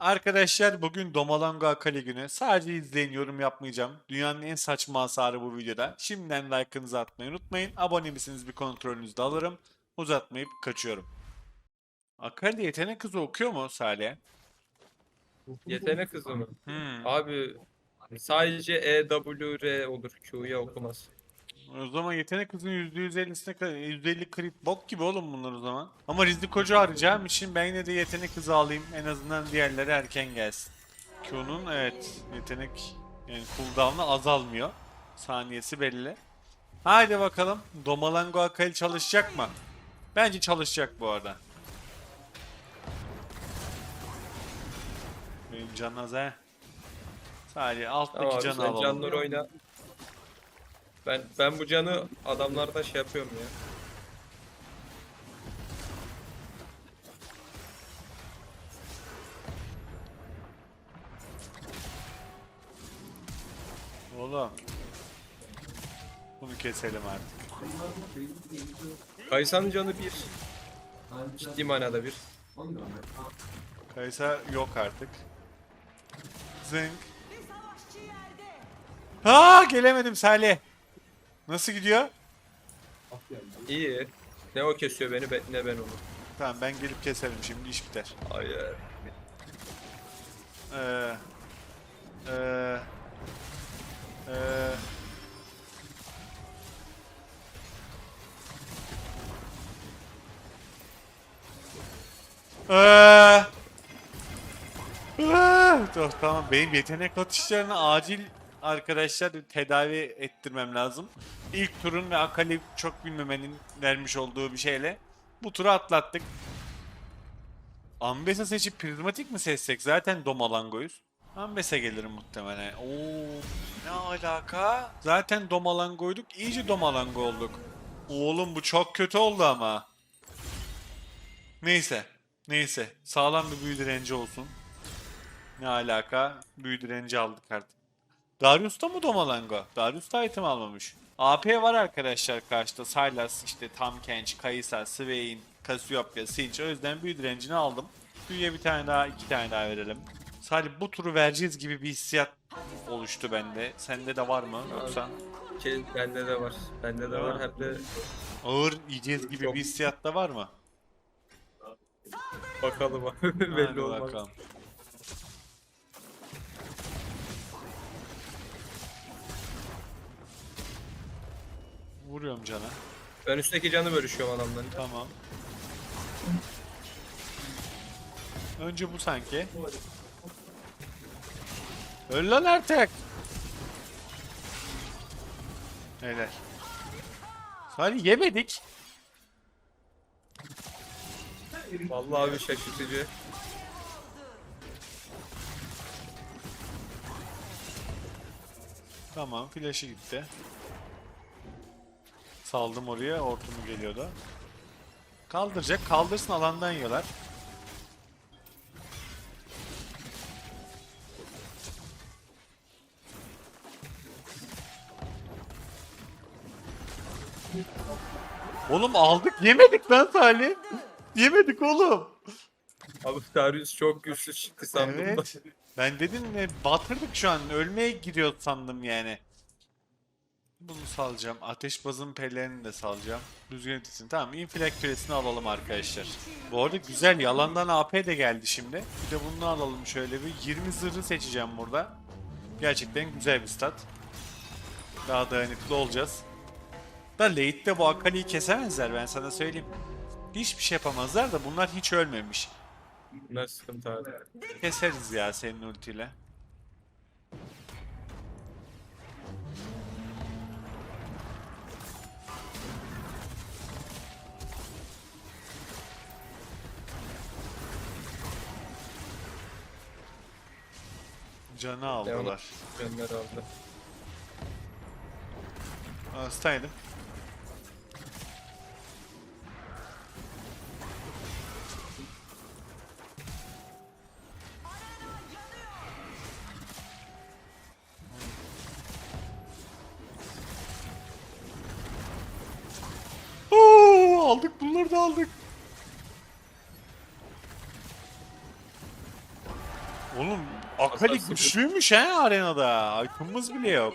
Arkadaşlar bugün Domalango Akali günü. Sadece izleyin yorum yapmayacağım. Dünyanın en saçma hasarı bu videoda. Şimdiden like'ınızı atmayı unutmayın. Abone misiniz bir kontrolünüzü de alırım. Uzatmayıp kaçıyorum. Akali yetenek kızı okuyor mu Salih? Yetenek hızı mı? Hmm. Abi sadece E, W, R olur. Q'ya okumaz. O zaman yetenek hızının %150'sine kadar %50 crit bok gibi oğlum bunlar o zaman. Ama Rizli Koca arayacağım için ben yine de yetenek hızı alayım. En azından diğerleri erken gelsin. Q'nun evet yetenek yani cooldown'u azalmıyor. Saniyesi belli. Haydi bakalım. Domalango Akali çalışacak mı? Bence çalışacak bu arada. Benim can az he. Sadece alttaki Tamam abi canı sen alalım. canları oyna. Ben ben bu canı adamlarda şey yapıyorum ya. Oğlum. Bunu keselim artık. Kaysan'ın canı bir. Ciddi manada bir. Kaysa yok artık. Zınk. Ha gelemedim Salih. Nasıl gidiyor? İyi. Ne o kesiyor beni be- ne ben onu. Tamam ben gelip keserim şimdi iş biter. Hayır. Ee, ee, ee, ee, ee, dur, tamam benim yetenek atışlarını acil arkadaşlar tedavi ettirmem lazım. İlk turun ve Akali çok bilmemenin vermiş olduğu bir şeyle bu turu atlattık. Ambesa seçip prizmatik mi seçsek? Zaten Domalango'yuz. Ambesa gelirim muhtemelen. Oo, ne alaka? Zaten Domalango'yduk. iyice Domalango olduk. Oğlum bu çok kötü oldu ama. Neyse. Neyse. Sağlam bir büyü direnci olsun. Ne alaka? Büyü direnci aldık artık. Darius'ta mı Domalango? Darius da item almamış. AP var arkadaşlar karşıda. Sylas, işte Tam Kench, Kai'Sa, Swain, Cassiopeia, Sinch. O yüzden büyü direncini aldım. Büyüye bir tane daha, iki tane daha verelim. Sadece bu turu vereceğiz gibi bir hissiyat oluştu bende. Sende de var mı? Yoksa Şey, bende de var. Bende de Değil var. Hep de ağır yiyeceğiz gibi Yok. bir hissiyat da var mı? bakalım abi. Belli olmaz. bakalım. Vuruyorum cana. Ben üstteki canı bölüşüyorum adamların. Tamam. Önce bu sanki. Öl lan artık. Helal. Salih yemedik. Vallahi abi şaşırtıcı. Tamam flash'ı gitti. Saldım oraya hortumu geliyordu. Kaldıracak. Kaldırsın alandan yiyorlar. Oğlum aldık yemedik lan Salih. Yemedik oğlum. Abi Darius çok güçlü çıktı sandım da. Evet. Ben dedim ne batırdık şu an. Ölmeye gidiyor sandım yani. Bunu salacağım. Ateş bazın pelerini de salacağım. Rüzgar etkisini. Tamam. infilak küresini alalım arkadaşlar. Bu arada güzel. Yalandan AP de geldi şimdi. Bir de bunu alalım şöyle bir. 20 zırhı seçeceğim burada. Gerçekten güzel bir stat. Daha dayanıklı olacağız. Da late'de bu Akali'yi kesemezler ben sana söyleyeyim. Hiçbir şey yapamazlar da bunlar hiç ölmemiş. Bunlar sıkıntı abi. Keseriz ya senin ultiyle. Canı aldılar. Canları aldı. Hastaydım. Oo, Akali güçlüymüş he arenada. Item'ımız bile yok.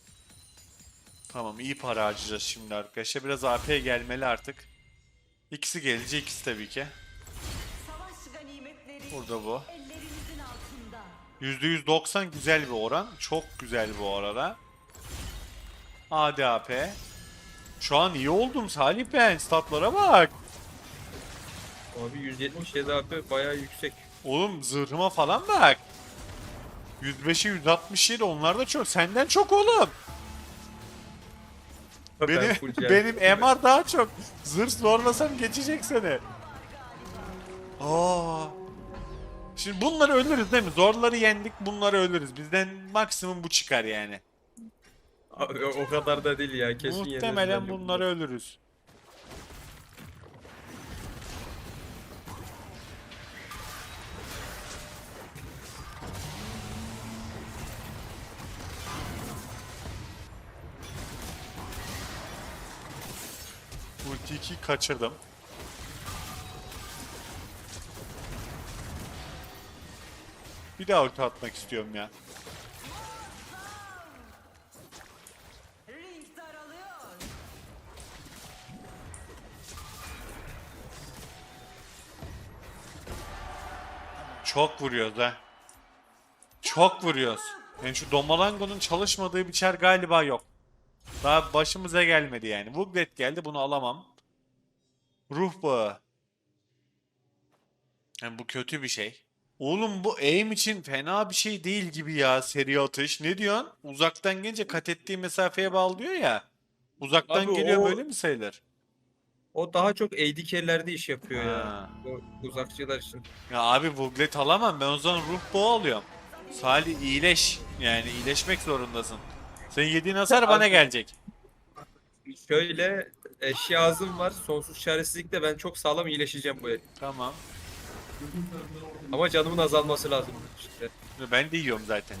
Tamam iyi para harcayacağız şimdi arkadaşlar. Biraz AP gelmeli artık. İkisi gelince ikisi tabii ki. Burada bu. ellerinizin altında. %190 güzel bir oran. Çok güzel bu arada. ADAP. Şu an iyi oldum Salih ben. Statlara bak. Abi 177 AP bayağı yüksek. Oğlum zırhıma falan bak. 105'e 167 onlar da çok. Senden çok oğlum. Ben Benim, benim MR daha çok. Zırh zorlasam geçecek seni. Aa. Şimdi bunları ölürüz değil mi? Zorları yendik bunları ölürüz. Bizden maksimum bu çıkar yani. Abi, o kadar da değil ya kesin Muhtemelen bunları ölürüz. Ulti 2 kaçırdım. Bir daha ulti atmak istiyorum ya. Çok vuruyoruz ha. Çok vuruyoruz. Yani şu Domalango'nun çalışmadığı bir çar galiba yok. Daha başımıza gelmedi yani. Wuglet geldi bunu alamam. Ruh bağı. Yani bu kötü bir şey. Oğlum bu aim için fena bir şey değil gibi ya seri atış. Ne diyorsun? Uzaktan gelince kat ettiği mesafeye bağlı diyor ya. Uzaktan Abi geliyor o- böyle mi sayılır? O daha çok AD carry'lerde iş yapıyor Ha. ya. O uzakçılar için. Ya abi Wuglet alamam ben o zaman ruh bağı alıyorum. Salih iyileş. Yani iyileşmek zorundasın. Senin yediğin hasar bana gelecek. Şöyle azım var. Sonsuz çaresizlikle ben çok sağlam iyileşeceğim bu el. Tamam. Ama canımın azalması lazım işte. Ben de yiyorum zaten.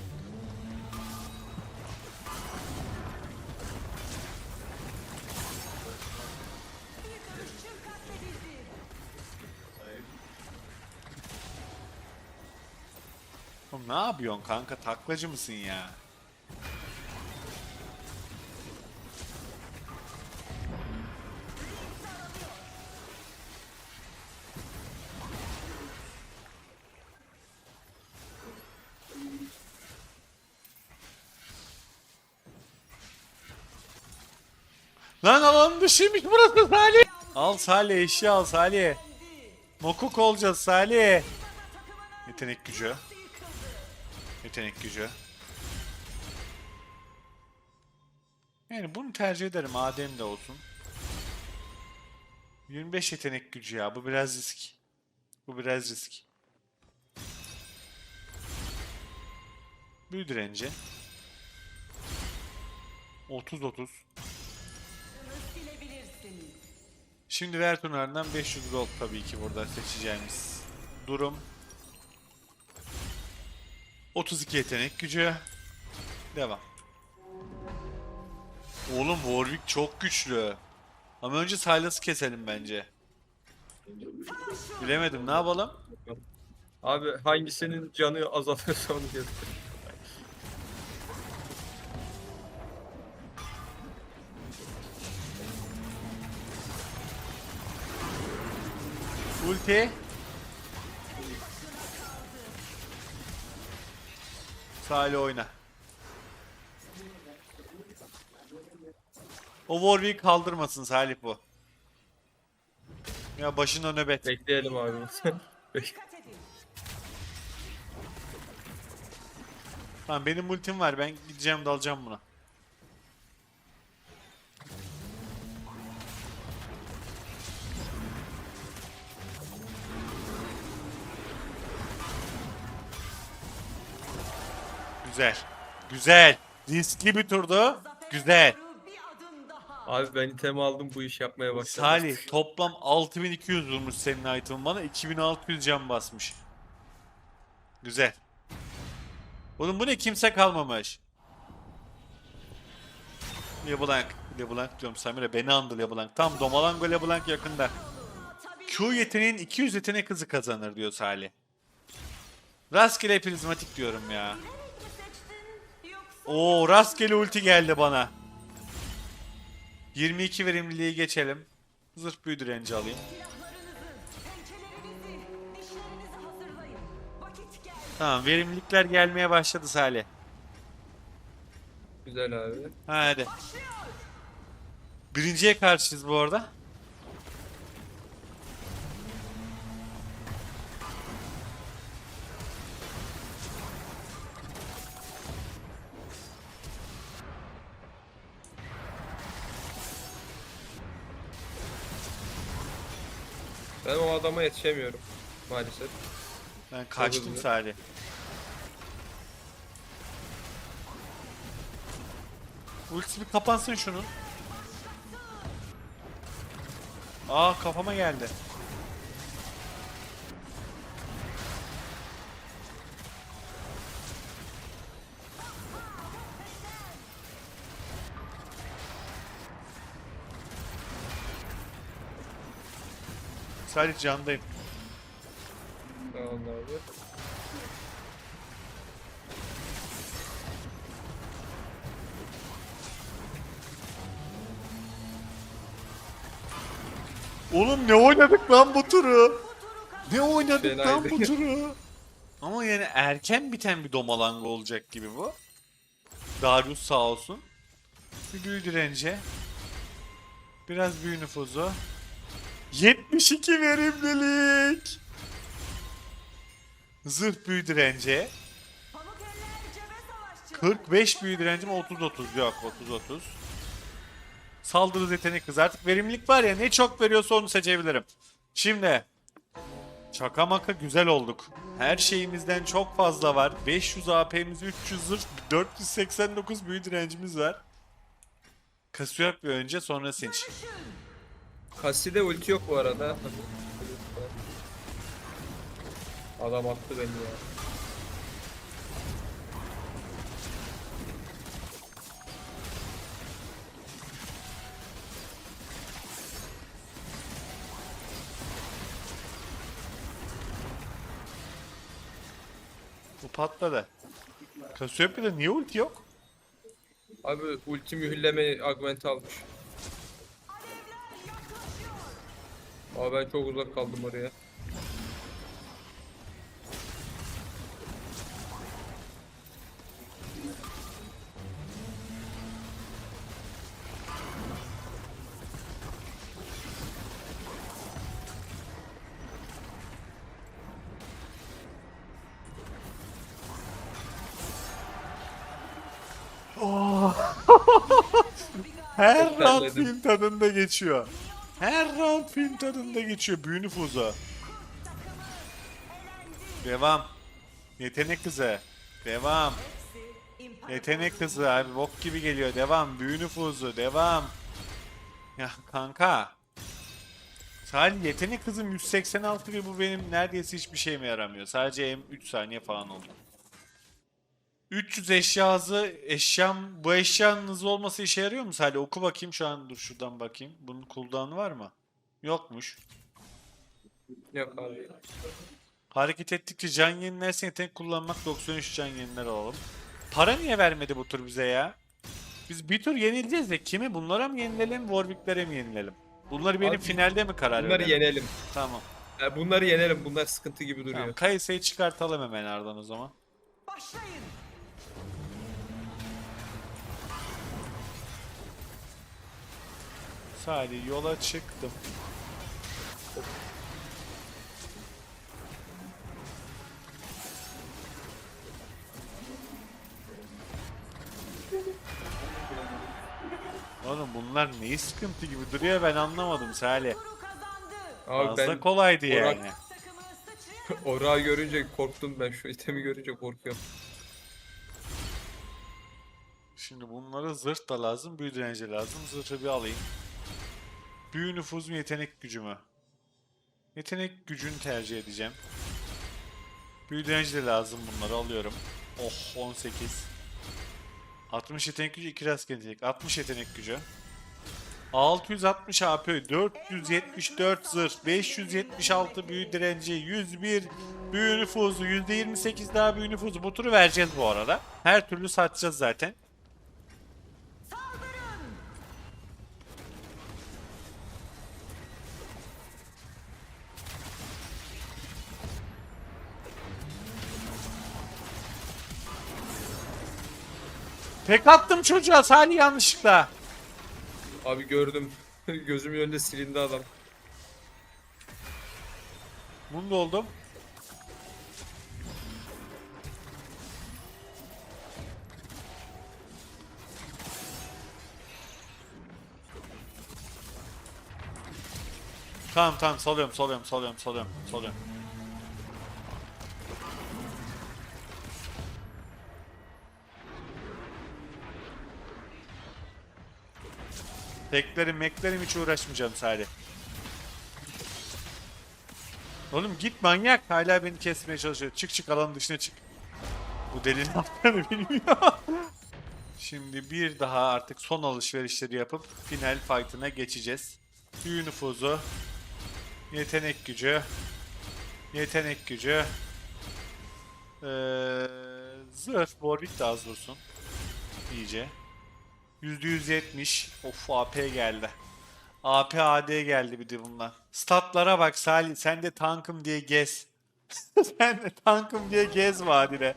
Oğlum ne yapıyorsun kanka? Taklacı mısın ya? Alanın dışıymış burası Salih. Al Salih eşya al Salih. Mokuk olacağız Salih. Yetenek gücü. Yetenek gücü. Yani bunu tercih ederim Adem de olsun. 25 yetenek gücü ya bu biraz risk. Bu biraz risk. Büyü direnci. 30 30. Silebilirsiniz. Şimdi Vertunar'dan 500 gold tabii ki burada seçeceğimiz durum. 32 yetenek gücü. Devam. Oğlum Warwick çok güçlü. Ama önce Silas'ı keselim bence. Bilemedim ne yapalım? Abi hangisinin canı azalıyorsa onu göster. Ulti. Salih oyna. O Warwick kaldırmasın Salih bu. Ya başına nöbet. Bekleyelim abi. Tamam benim ultim var ben gideceğim dalacağım buna. Güzel. Güzel. Riskli bir turdu. Güzel. Abi ben itemi aldım bu iş yapmaya başladım. Salih toplam 6200 vurmuş senin item bana 2600 can basmış. Güzel. Oğlum bu ne kimse kalmamış. LeBlanc, LeBlanc diyorum Samira beni andı LeBlanc. Tam Domalango LeBlanc yakında. Q yeteneğin 200 yetenek hızı kazanır diyor Salih. Rastgele prizmatik diyorum ya. Oo rastgele ulti geldi bana. 22 verimliliği geçelim. Zırh büyü direnci alayım. Tamam verimlilikler gelmeye başladı Salih. Güzel abi. Hadi. Birinciye karşıyız bu arada. Ben o adama yetişemiyorum maalesef. Ben kaçtım hızlı. Salih. Ultisi bir kapansın şunun. Aa kafama geldi. Salih candayım. Tamam abi. Oğlum ne oynadık lan bu turu? Ne oynadık lan Fenaydı. bu turu? Ama yani erken biten bir domalanga olacak gibi bu. Darius sağ olsun. Bir büyü dirence. Biraz büyü nüfuzu. 72 verimlilik. Zırh büyü savaşçı. 45 büyü direncim 30-30 yok 30-30. Saldırı yetenek hızı artık verimlilik var ya ne çok veriyorsa onu seçebilirim. Şimdi Şaka maka güzel olduk. Her şeyimizden çok fazla var. 500 AP'miz, 300 zırh, 489 büyü direncimiz var. Kasıyor bir önce sonra sinç. Cassie'de ulti yok bu arada. Adam attı beni ya. Bu patladı. Kasiopya'da niye ulti yok? Abi ulti mühürleme augment almış. Abi ben çok uzak kaldım oraya. Her Çok round tadında geçiyor. Her round film tadında geçiyor. Büyü nüfuzu. Devam. Yetenek kızı. Devam. Yetenek kızı abi bok gibi geliyor. Devam. Büyü nüfuzu. Devam. Ya kanka. Sadece yetenek hızım 186 ve bu benim neredeyse hiçbir şeyime yaramıyor. Sadece hem 3 saniye falan oldu. 300 eşya hızı, eşyam, bu eşyanın hızlı olması işe yarıyor mu Salih? Oku bakayım şu an, dur şuradan bakayım. Bunun cooldown'u var mı? Yokmuş. Yok abi. Hareket ettikçe can yenilerse yetenek kullanmak 93 can yeniler alalım. Para niye vermedi bu tur bize ya? Biz bir tur yenileceğiz de kimi? Bunlara mı yenilelim, Warwick'lere mi yenilelim? Bunları benim Abi, finalde mi karar Bunları verelim? yenelim. Tamam. Ya bunları yenelim. Bunlar sıkıntı gibi duruyor. Tamam. Kayısı'yı çıkartalım hemen aradan o zaman. Başlayın. Salih yola çıktım. Oğlum bunlar neyi sıkıntı gibi duruyor ben anlamadım Salih. Abi Fazla ben kolaydı Orak- yani. Orağı görünce korktum ben. Şu itemi görünce korkuyorum. Şimdi bunlara zırh da lazım, büyü direnci lazım. Zırhı bir alayım. Büyü nüfuz mu yetenek gücü mü? Yetenek gücünü tercih edeceğim. Büyü direnci de lazım bunları alıyorum. Oh 18. 60 yetenek gücü 2 rastgele yetenek. 60 yetenek gücü. 660 AP, 474 zırh, 576 büyü direnci, 101 büyü nüfuzu, %28 daha büyü nüfuzu. Bu turu vereceğiz bu arada. Her türlü satacağız zaten. Tek attım çocuğa Salih yanlışlıkla. Abi gördüm. Gözümün önünde silindi adam. Munda oldum. Tamam tamam salıyorum salıyorum salıyorum salıyorum salıyorum. Teklerim meklerim hiç uğraşmayacağım Salih. Oğlum git manyak. Hala beni kesmeye çalışıyor. Çık çık alanın dışına çık. Bu deli ne yaptığını bilmiyor. Şimdi bir daha artık son alışverişleri yapıp final fight'ına geçeceğiz. Büyü nüfuzu. Yetenek gücü. Yetenek gücü. Ee, zırh. Warwick de az dursun. İyice. %170. Of AP geldi. AP AD geldi bir de bundan. Statlara bak Salih sen de tankım diye gez. sen de tankım diye gez vadide.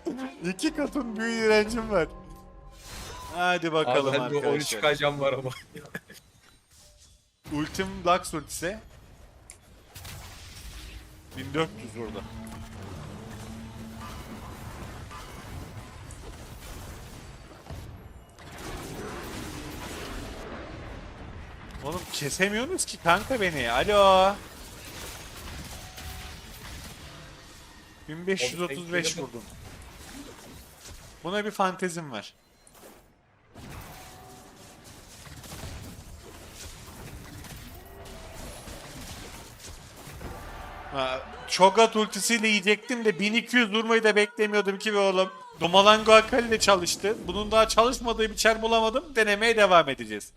İki katın büyü direncim var. Hadi bakalım Abi bende 13 arkadaşlar. kacam var ama. Ultim Lux ultisi. 1400 burada. Oğlum kesemiyorsunuz ki kanka beni. Alo. 1535 Oğlum, vurdum. Buna bir fantezim var. Ha, Çogat ultisiyle yiyecektim de 1200 vurmayı da beklemiyordum ki be oğlum. Domalango Akali ile çalıştı. Bunun daha çalışmadığı bir çar bulamadım. Denemeye devam edeceğiz.